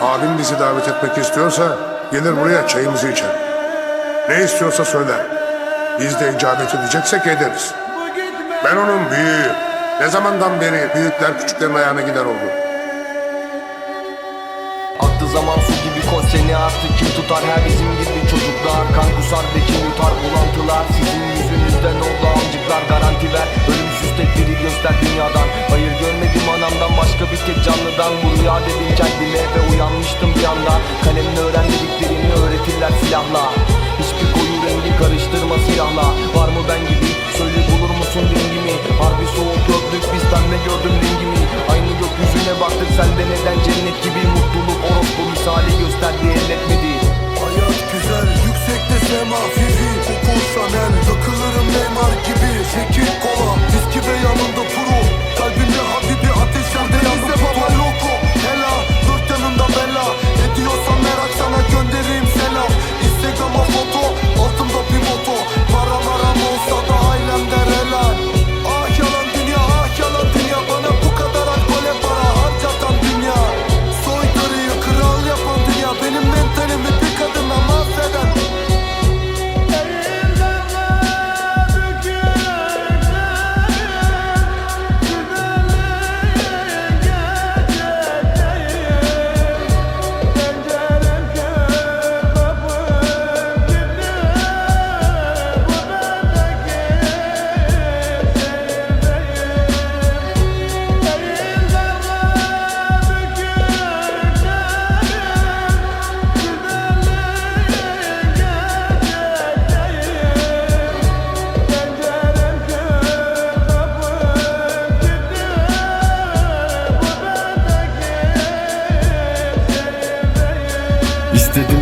Abim bizi davet etmek istiyorsa gelir buraya çayımızı içer. Ne istiyorsa söyler. Biz de icabet edeceksek ederiz. Ben onun büyüğü. Ne zamandan beri büyükler küçüklerin ayağına gider oldu. Zaman su gibi koş seni artık kim tutar? Her bizim gibi çocuklar Kan kusar ve kim yutar? Bulantılar Sizin yüzünüzden oldu amcıklar garanti ver. Ölümsüz tek biri göster dünyadan. Hayır görmedim anamdan başka bir tek canlıdan. Bu rüya dedim kendime ve uyanmıştım bir anda. Kalemle öğrendiklerini öğretirler silahla. Hiçbir koyu rengi karıştırma siyahla Var mı ben gibi? Söyle bulur musun dengimi Harbi soğuk gördük biz pembe gördüm rengimi. Aynı gökyüzüne baktık sende neden cennet gibi Mutluluk Chanel Takılırım Neymar gibi Çekil kola, viski ve yanında pro Kalbimde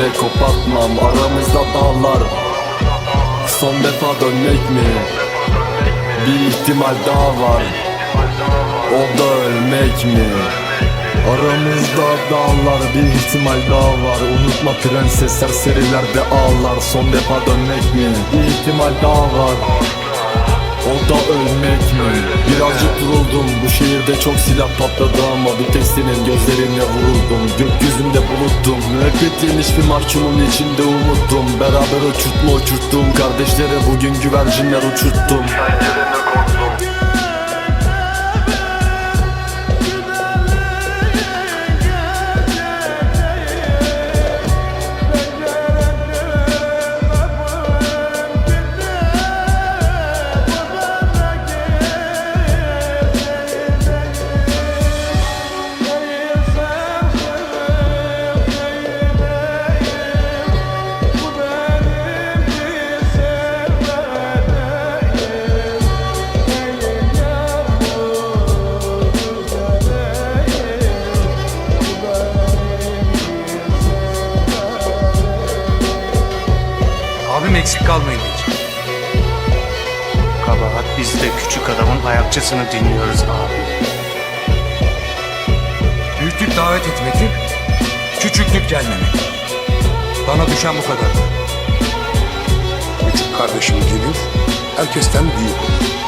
yere kopartmam Aramızda dağlar Son defa dönmek mi? Bir ihtimal daha var O da ölmek mi? Aramızda dağlar bir ihtimal daha var Unutma prensesler serilerde ağlar Son defa dönmek mi? Bir ihtimal daha var o da ölmek mi? Birazcık vuruldum Bu şehirde çok silah patladı ama Bir tek senin gözlerine vuruldum. Gökyüzünde buluttum. Müebbet yemiş bir mahkumun içinde umuttum. Beraber uçurtma uçurttum. Kardeşlere bugün güvercinler uçurttum Abim eksik kalmayın hiç. Kabahat bizde küçük adamın ayakçısını dinliyoruz abi. Büyüklük davet etmektir, küçüklük gelmemek. Bana düşen bu kadar. Küçük kardeşim gelir, herkesten büyük olur.